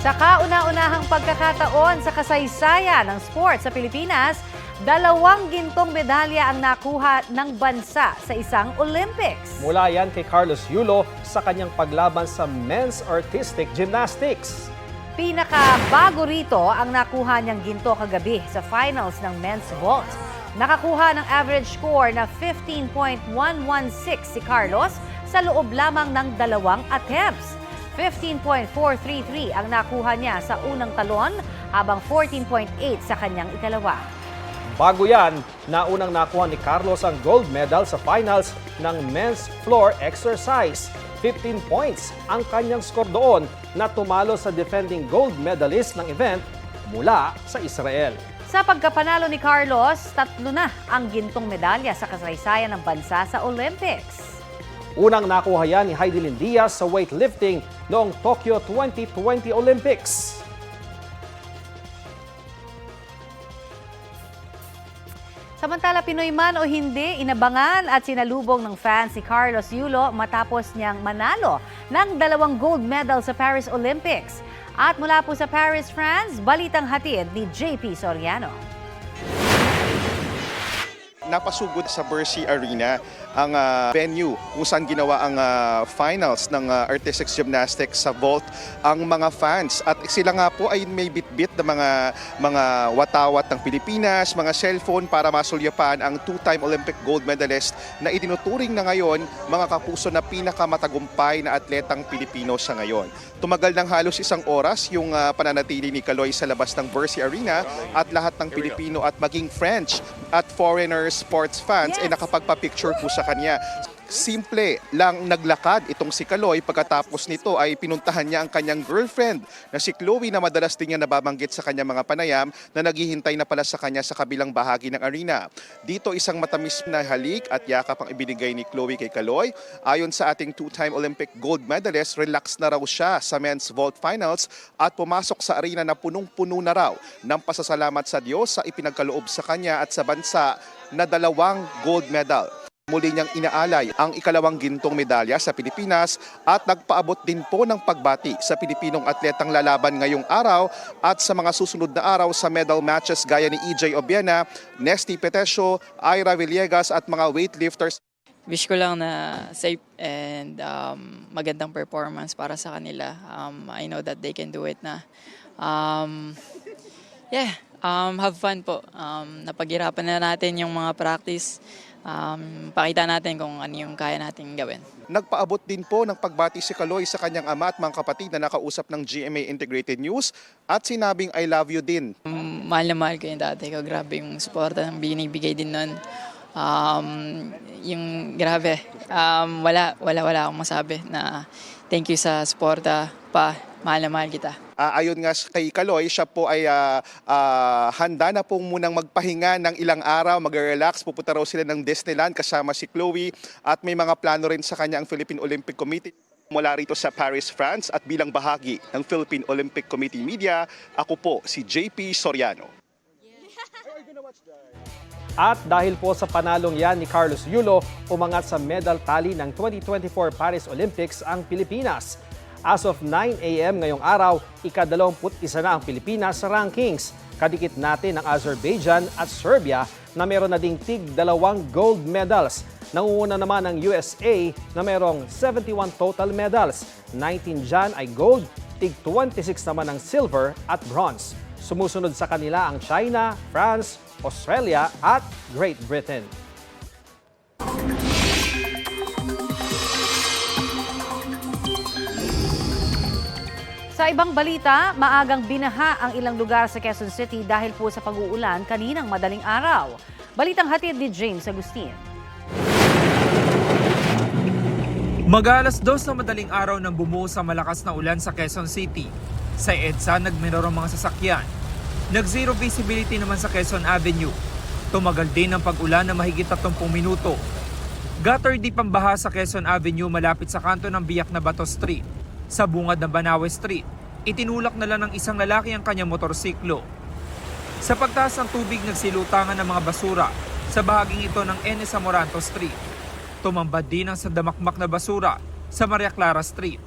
Sa kauna-unahang pagkakataon sa kasaysayan ng sports sa Pilipinas, dalawang gintong medalya ang nakuha ng bansa sa isang Olympics. Mula yan kay Carlos Yulo sa kanyang paglaban sa men's artistic gymnastics. Pinakabago rito ang nakuha niyang ginto kagabi sa finals ng men's vault. Nakakuha ng average score na 15.116 si Carlos sa loob lamang ng dalawang attempts. 15.433 ang nakuha niya sa unang talon habang 14.8 sa kanyang ikalawa. Bago yan, naunang nakuha ni Carlos ang gold medal sa finals ng men's floor exercise. 15 points ang kanyang score doon na tumalo sa defending gold medalist ng event mula sa Israel. Sa pagkapanalo ni Carlos, tatlo na ang gintong medalya sa kasaysayan ng bansa sa Olympics. Unang nakuha yan ni Heidelin Diaz sa weightlifting noong Tokyo 2020 Olympics. Samantala Pinoy man o hindi, inabangan at sinalubong ng fans si Carlos Yulo matapos niyang manalo ng dalawang gold medal sa Paris Olympics. At mula po sa Paris, France, balitang hatid ni JP Soriano. napasugod sa Bercy Arena ang ah, venue kung saan ginawa ang ah, finals ng ah, artistic gymnastics sa vault ang mga fans. At sila nga po ay may bitbit na mga mga watawat ng Pilipinas, mga cellphone para masulyapan ang two-time Olympic gold medalist na itinuturing na ngayon mga kapuso na pinakamatagumpay na atletang Pilipino sa ngayon. Tumagal ng halos isang oras yung ah, pananatili ni Kaloy sa labas ng Bercy Arena at lahat ng Pilipino at maging French at foreigner sports fans ay nakapagpa-picture po sa kanya. Simple lang naglakad itong si Kaloy pagkatapos nito ay pinuntahan niya ang kanyang girlfriend na si Chloe na madalas din niya nababanggit sa kanyang mga panayam na naghihintay na pala sa kanya sa kabilang bahagi ng arena. Dito isang matamis na halik at yakap ang ibinigay ni Chloe kay Kaloy. Ayon sa ating two-time Olympic gold medalist, relax na raw siya sa men's vault finals at pumasok sa arena na punong-puno na raw ng pasasalamat sa Diyos sa ipinagkaloob sa kanya at sa bansa na dalawang gold medal. Muli niyang inaalay ang ikalawang gintong medalya sa Pilipinas at nagpaabot din po ng pagbati sa Pilipinong atletang lalaban ngayong araw at sa mga susunod na araw sa medal matches gaya ni EJ Obiena, Nesty Petesio, Ira Villegas at mga weightlifters wish ko lang na safe and um, magandang performance para sa kanila. Um, I know that they can do it na. Um, yeah, um, have fun po. Um, napaghirapan na natin yung mga practice. Um, pakita natin kung ano yung kaya natin gawin. Nagpaabot din po ng pagbati si Kaloy sa kanyang ama at mga kapatid na nakausap ng GMA Integrated News at sinabing I love you din. Um, mahal na mahal ko yung dati ko. Grabe yung suporta ng binibigay din nun. Um, yung grabe. Um, wala, wala, wala akong masabi na thank you sa suporta pa. Mahal na mahal kita. Ah, ayon nga kay Kaloy, siya po ay ah, ah, handa na pong munang magpahinga ng ilang araw, mag-relax. Pupunta raw sila ng Disneyland kasama si Chloe at may mga plano rin sa kanya ang Philippine Olympic Committee. Mula rito sa Paris, France at bilang bahagi ng Philippine Olympic Committee Media, ako po si JP Soriano. At dahil po sa panalong yan ni Carlos Yulo, umangat sa medal tally ng 2024 Paris Olympics ang Pilipinas. As of 9 a.m. ngayong araw, ika-21 na ang Pilipinas sa rankings. Kadikit natin ang Azerbaijan at Serbia na meron na ding tig dalawang gold medals. Nangunguna naman ang USA na merong 71 total medals. 19 dyan ay gold, tig 26 naman ang silver at bronze. Sumusunod sa kanila ang China, France, Australia at Great Britain. Sa ibang balita, maagang binaha ang ilang lugar sa Quezon City dahil po sa pag-uulan kaninang madaling araw. Balitang hatid ni James Agustin. Mag-alas dos na madaling araw nang bumuo sa malakas na ulan sa Quezon City. Sa EDSA, nagmiror ang mga sasakyan. Nag-zero visibility naman sa Quezon Avenue. Tumagal din ang pag-ulan na mahigit 30 minuto. Gutter deep ang baha sa Quezon Avenue malapit sa kanto ng Biyak na Bato Street. Sa bungad ng Banawe Street, itinulak na lang ng isang lalaki ang kanyang motorsiklo. Sa pagtaas ng tubig, nagsilutangan ng mga basura sa bahaging ito ng Enes Amoranto Street. Tumambad din ang sandamakmak na basura sa Maria Clara Street.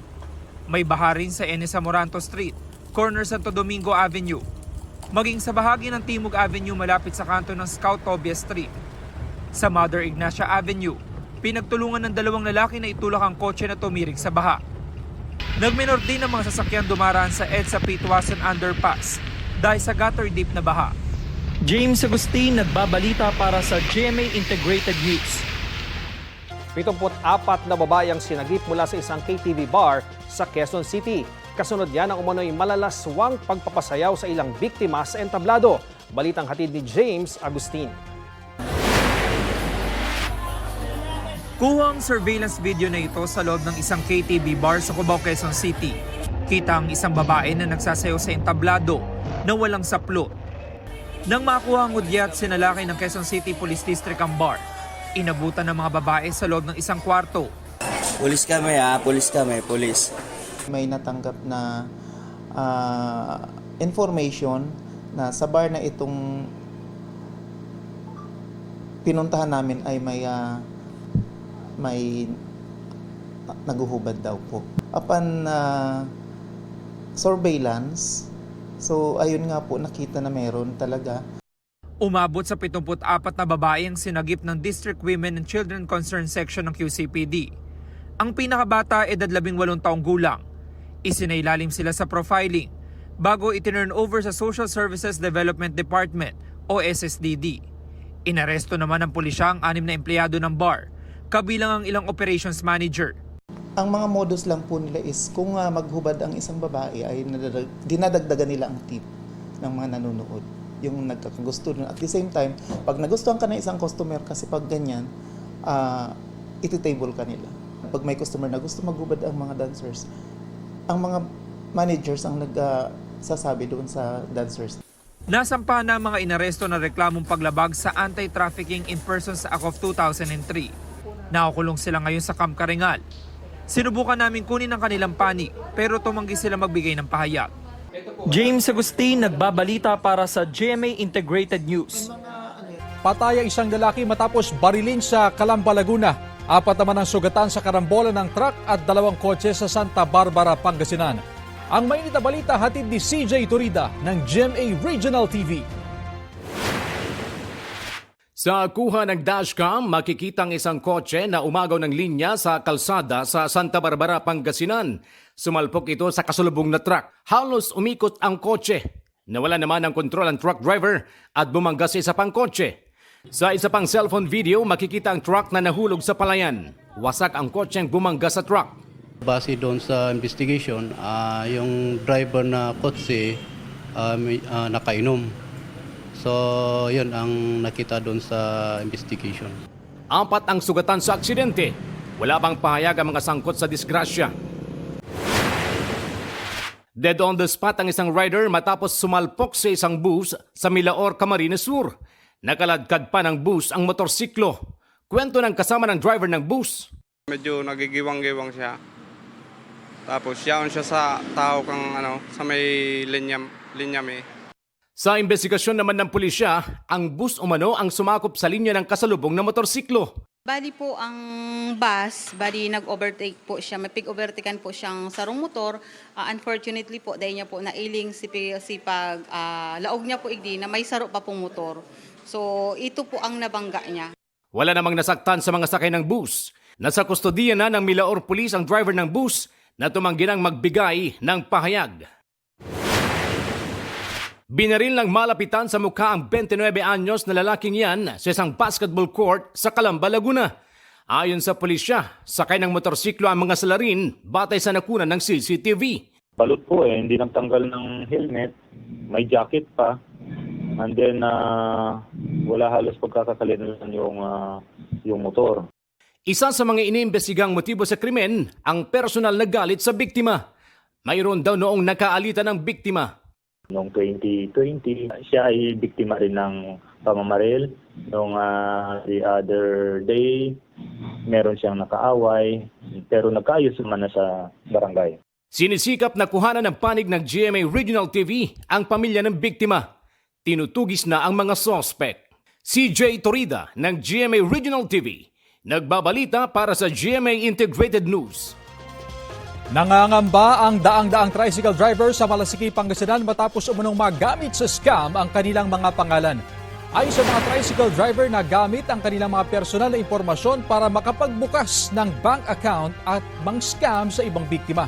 May baha rin sa Enes Amoranto Street corner Santo Domingo Avenue, maging sa bahagi ng Timog Avenue malapit sa kanto ng Scout Tobias Street. Sa Mother Ignacia Avenue, pinagtulungan ng dalawang lalaki na itulak ang kotse na tumirik sa baha. Nagminor din ang mga sasakyan dumaraan sa EDSA Pitwasan Underpass dahil sa gutter deep na baha. James Agustin nagbabalita para sa GMA Integrated News. 74 na babae ang sinagip mula sa isang KTV bar sa Quezon City. Kasunod yan ang umano'y malalaswang pagpapasayaw sa ilang biktima sa entablado. Balitang hatid ni James Agustin. Kuha ang surveillance video na ito sa loob ng isang KTV bar sa Cubao, Quezon City. Kita ang isang babae na nagsasayaw sa entablado na walang saplot. Nang makuha ang udyat, sinalakay ng Quezon City Police District ang bar. Inabutan ng mga babae sa loob ng isang kwarto. Pulis kami ha, pulis kami, pulis. may natanggap na ah, information na sa bar na itong pinuntahan namin ay may ah, may naguhubad daw po. Upon ah, surveillance, so ayun nga po nakita na meron talaga Umabot sa 74 na babae ang sinagip ng District Women and Children Concern Section ng QCPD. Ang pinakabata edad 18 taong gulang. Isinailalim sila sa profiling bago itinurn over sa Social Services Development Department o SSDD. Inaresto naman ng pulisya ang anim na empleyado ng bar, kabilang ang ilang operations manager. ang mga modus lang po nila is kung ah, maghubad ang isang babae ay dinadagdagan nila ang tip ng mga nanonood yung nagkakagusto nun. At the same time, pag nagustuhan ka ng isang customer kasi pag ganyan, ah iti-table ka nila. Pag may customer na gusto maghubad ang mga dancers, ang mga managers ang nagsasabi doon sa dancers. Nasampa na mga inaresto na reklamong paglabag sa Anti-Trafficking in Persons Act of 2003. Nakakulong sila ngayon sa Camp Karingal. Sinubukan namin kunin ang kanilang panig pero tumanggi sila magbigay ng pahayag. James Agustin nagbabalita para sa GMA Integrated News. Patay ang isang lalaki matapos barilin sa Calamba, Laguna. Apat naman ang sugatan sa karambola ng truck at dalawang kotse sa Santa Barbara, Pangasinan. Ang mainit na balita hatid ni CJ Turida ng GMA Regional TV. Sa kuha ng dashcam, makikita ang isang kotse na umagaw ng linya sa kalsada sa Santa Barbara, Pangasinan. Sumalpok ito sa kasulubong na truck. Halos umikot ang kotse. Nawala naman ang kontrol ang truck driver at bumangga sa isa pang kotse. Sa isa pang cellphone video, makikita ang truck na nahulog sa palayan. Wasak ang kotseng bumangga sa truck. Base doon sa investigation, ah, yung driver na kotse may- ah, nakainom. So, yun ang nakita doon sa investigation. Apat ang sugatan sa aksidente. Wala pang pahayag ang mga sangkot sa disgrasya. Dead on the spot ang isang rider matapos sumalpok sa isang bus sa Milaor, Camarines Sur. Nakaladkad pa ng bus ang motorsiklo. Kwento ng kasama ng driver ng bus. Medyo nagigiwang-giwang siya. Tapos yaon siya sa tao kang ano, sa may linyam, linyam eh. Sa investigasyon naman ng pulisya, ang bus umano ang sumakop sa linya ng kasalubong na motorsiklo. Bali po ang bus, bali nag-overtake po siya, may pig-overtaken po siyang sarong motor. Ah, unfortunately po, dahil niya po nailing si, si pag ah, laog niya po igdi na may saro pa pong motor. So ito po ang nabangga niya. Wala namang nasaktan sa mga sakay ng bus. Nasa kustodiya na ng Milaor Police ang driver ng bus na tumanggi ng magbigay ng pahayag. Binaril ng malapitan sa mukha ang 29 anyos na lalaking yan sa isang basketball court sa Calamba, Laguna. Ayon sa pulisya, sakay ng motorsiklo ang mga salarin batay sa nakunan ng CCTV. Balot po eh, hindi nagtanggal ng helmet, may jacket pa, and then ah, wala halos pagkakakalinan yung, ah, yung motor. Isa sa mga iniimbestigang motibo sa krimen ang personal na galit sa biktima. Mayroon daw noong nakaalitan ng biktima. Noong 2020, siya ay biktima rin ng pamamaril. Noong ah, the other day, meron siyang nakaaway, pero nagkaayos naman na sa barangay. Sinisikap na kuhanan ng panig ng GMA Regional TV ang pamilya ng biktima. Tinutugis na ang mga sospek. CJ Torida ng GMA Regional TV. Nagbabalita para sa GMA Integrated News. Nangangamba ang daang-daang tricycle driver sa Malasiki, Pangasinan matapos umunong magamit sa scam ang kanilang mga pangalan. Ayon sa mga tricycle driver na gamit ang kanilang mga personal na impormasyon para makapagbukas ng bank account at mang scam sa ibang biktima.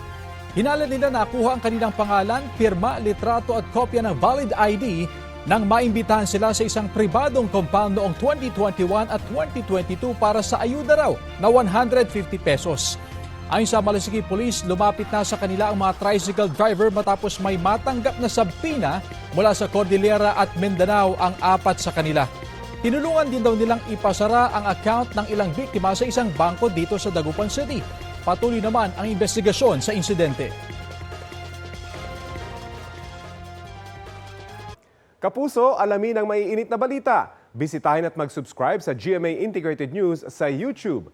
Hinala nila nakuha ang kanilang pangalan, pirma, litrato at kopya ng valid ID nang maimbitahan sila sa isang pribadong compound noong 2021 at 2022 para sa ayuda raw na 150 pesos. Ayon sa Malasiki Police, lumapit na sa kanila ang mga tricycle driver matapos may matanggap na sabpina mula sa Cordillera at Mindanao ang apat sa kanila. Tinulungan din daw nilang ipasara ang account ng ilang biktima sa isang bangko dito sa Dagupan City. Patuloy naman ang investigasyon sa insidente. Kapuso, alamin ang maiinit na balita. Bisitahin at mag-subscribe sa GMA Integrated News sa YouTube.